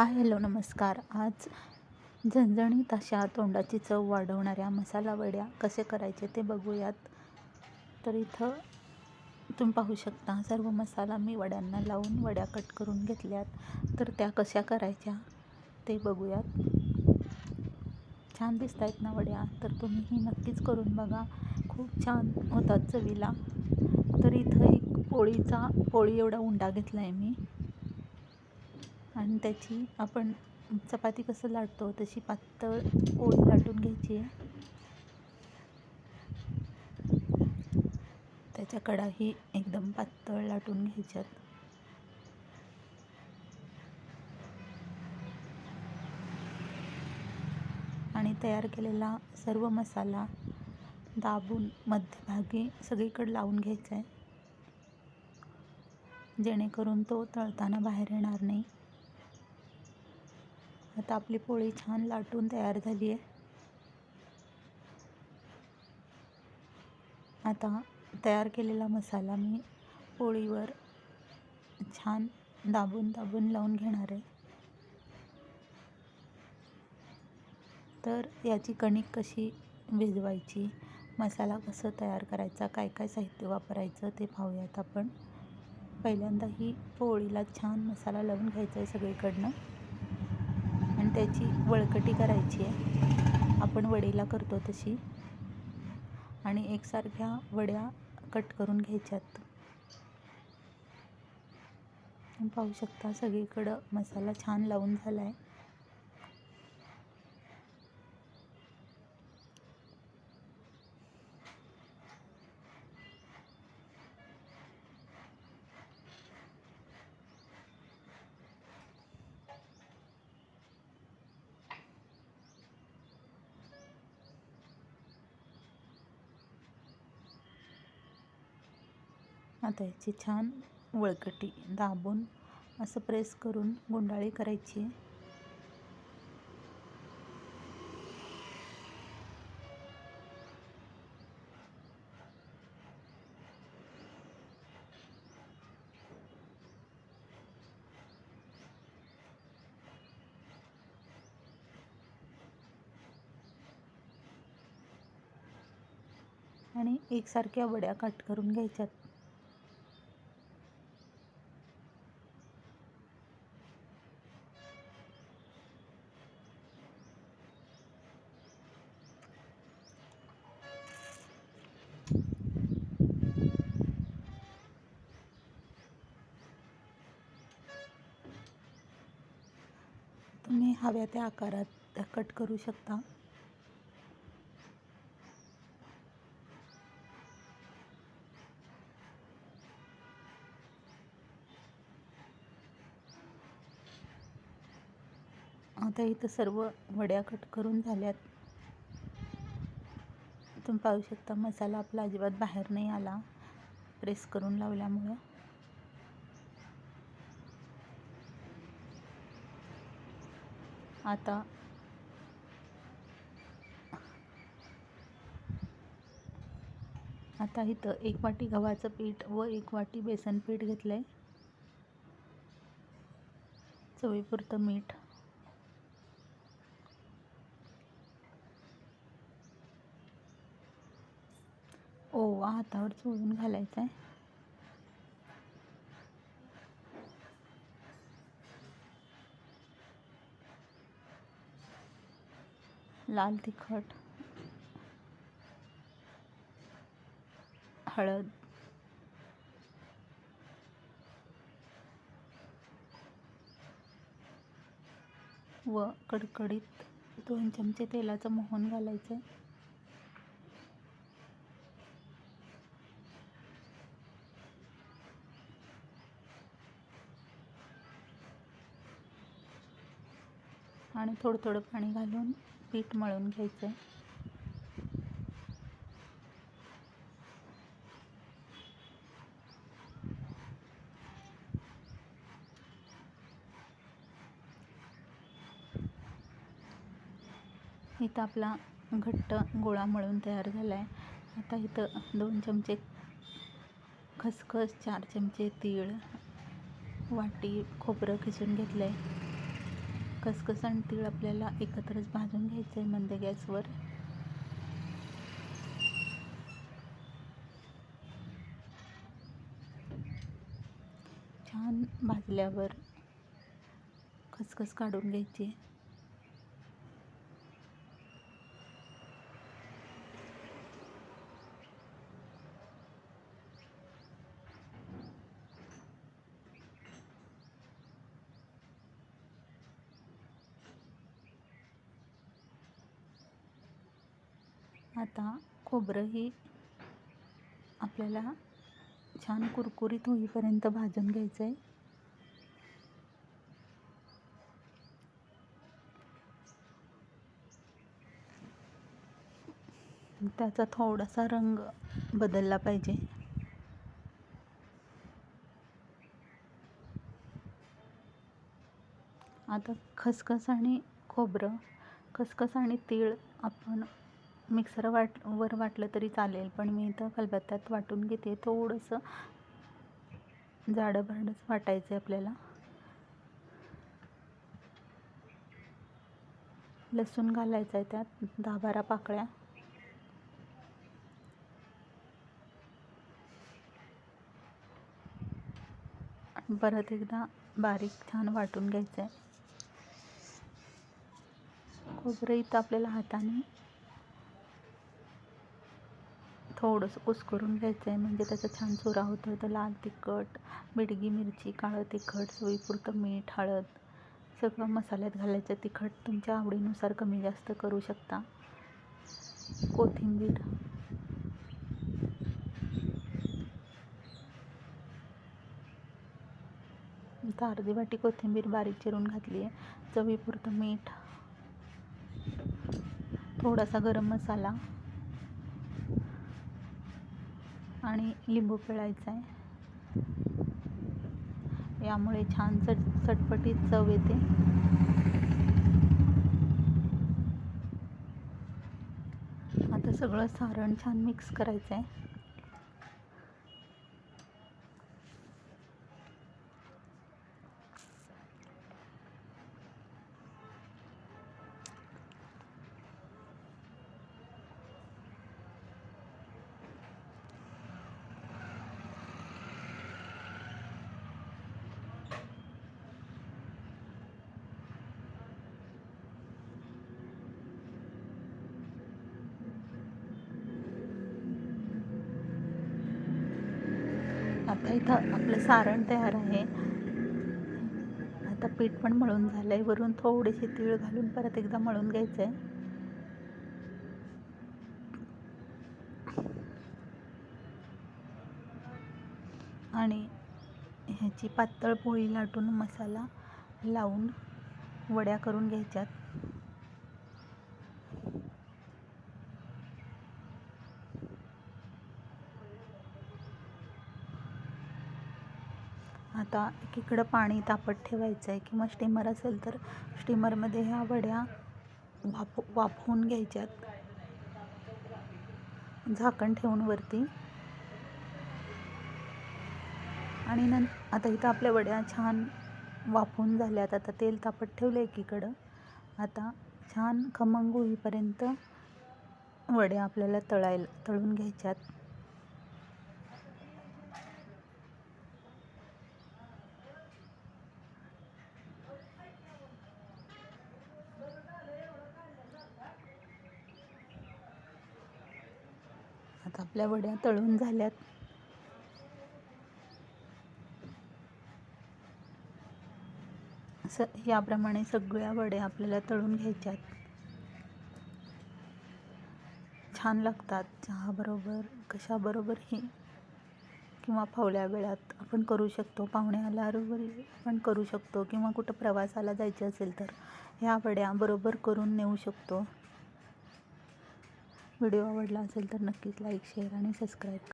Hi hello नमस्कार. आज झणझणीत अशा तोंडाची चव वाढवणाऱ्या मसाला वड्या कसे करायचे ते बघूयात. तर इथं तुम्ही पाहू शकता सर्व मसाला मी वड्यांना लावून वड्या कट करून घेतल्यात. तर त्या कशा करायच्या ते बघूयात. छान दिसत आहेत ना वड्या? तर तुम्हीही नक्कीच करून बघा. खूप छान होतात चवीला. तर इथं एक पोळीचा पोळी एवढा उंडा घेतला आहे मी. आणि त्याची आपण चपाती कसं लाटतो तशी पातळ पोळी लाटून घ्यायची आहे. त्याच्या कडाही एकदम पातळ लाटून घ्यायच्यात. आणि तयार केलेला सर्व मसाला दाबून मध्यभागी सगळीकडे लावून घ्यायचा आहे. जेणेकरून तो तळताना बाहेर येणार नाही. आता आपली पोळी छान लाटून तयार झाली आहे. आता तयार केलेला मसाला मी पोळीवर छान दाबून दाबून लावून घेणार आहे. तर याची कणिक कशी भिजवायची मसाला कसं तयार करायचा काय काय साहित्य वापरायचं ते पाहूयात आपण. पहिल्यांदा ही पोळीला छान मसाला लावून घ्यायचा आहे सगळीकडनं. आणि त्याची वळकटी करायची आहे. आपण वडीला करतो तशी. आणि एकसारख्या वड्या कट करून घ्यायच्यात. पाहू शकता सगळीकडं मसाला छान लावून झाला आहे आता याची छान वळकटी दाबून असं प्रेस करून गुंडाळी करायची. आणि एकसारख्या वड्या कट करून घ्यायच्यात. तुम्ही हव्या त्या आकारात कट करू शकता. आता इथं सर्व वड्या कट करून झाल्यात. तुम्ही पाहू शकता मसाला आपला अजिबात बाहेर नाही आला. प्रेस करून लावल्यामुळं. आता. आता इथं एक वाटी गव्हाचं पीठ व एक वाटी बेसन पीठ घेतलं आहे चवीपुरतं मीठ. ओवा हातावर चोळून घालायचा आहे लाल तिखट हळद व कडकडीत दोन चमचे तेलाचं मोहन घालायचं. आहे आणि थोडं थोडं पाणी घालून पीठ मळून घ्यायचं. आहे इथं आपला घट्ट गोळा मळून तयार झाला आहे आता इथं दोन चमचे खसखस चार चमचे तीळ वाटी खोबरं खिसून घेतलं आहे खसखस आणि तीळ आपल्याला एकत्रच भाजून घ्यायचं आहे मंद गॅसवर. छान भाजल्यावर खसखस काढून घ्यायची. आता खोबरं हे आपल्याला छान कुरकुरीत होईपर्यंत भाजून घ्यायचं आहे त्याचा थोडासा रंग बदलला पाहिजे. आता खसखस आणि खोबरं खसखस आणि तीळ आपण मिक्सर वाट वर वाटलं तरी चालेल पण मी इथं खलबत्त्यात वाटून घेते. थोडंसं जाडं भरडंच वाटायचं आहे आपल्याला. लसूण घालायचं आहे त्यात दहा बारा पाकळ्या. परत एकदा बारीक छान वाटून घ्यायचं आहे खोबरं इथं आपल्याला हाताने थोडंसं कुसकरून घ्यायचं आहे म्हणजे त्याचा छान चुरा होतो तर लाल तिखट मिडगी मिरची काळं तिखट चवीपुरतं मीठ हळद सगळं मसाल्यात घालायचं. तिखट तुमच्या आवडीनुसार कमी जास्त करू शकता. कोथिंबीर. इथं अर्धी वाटी कोथिंबीर बारीक चिरून घातली आहे चवीपुरतं मीठ. थोडासा गरम मसाला. आणि लिंबू पिळायचा आहे. यामुळे छान चट चटपटीत चव येते. आता सगळं सारण छान मिक्स करायचं आहे आता इथं आपलं सारण तयार आहे. आता पीठ पण मळून झालं आहे वरून थोडीशी तीळ घालून परत एकदा मळून घ्यायचं आहे आणि ह्याची पातळ पोळी लाटून मसाला लावून वड्या करून घ्यायच्यात. आता एकीकडं पाणी तापत ठेवायचं आहे किंवा स्टीमर असेल तर स्टीमरमध्ये ह्या वड्या वाफ वाफवून घ्यायच्यात. झाकण ठेवून वरती. आणि नं आता इथं आपल्या वड्या छान वाफून झाल्यात. आता तेल तापत ठेवलं एकीकडं. आता छान खमंग होईपर्यंत वड्या आपल्याला तळायला तळून घ्यायच्यात. आता आपल्या वड्या तळून झाल्यात. स याप्रमाणे सगळ्या वड्या आपल्याला तळून घ्यायच्यात. छान लागतात चहाबरोबर कशाबरोबरही किंवा फावल्या वेळात आपण करू शकतो पाहुणे आल्याबरोबर आपण करू शकतो. किंवा कुठं प्रवासाला जायचे असेल तर ह्या वड्या बरोबर करून नेऊ शकतो. व्हिडिओ आवडला असेल तर नक्कीच लाईक शेअर आणि सबस्क्राईब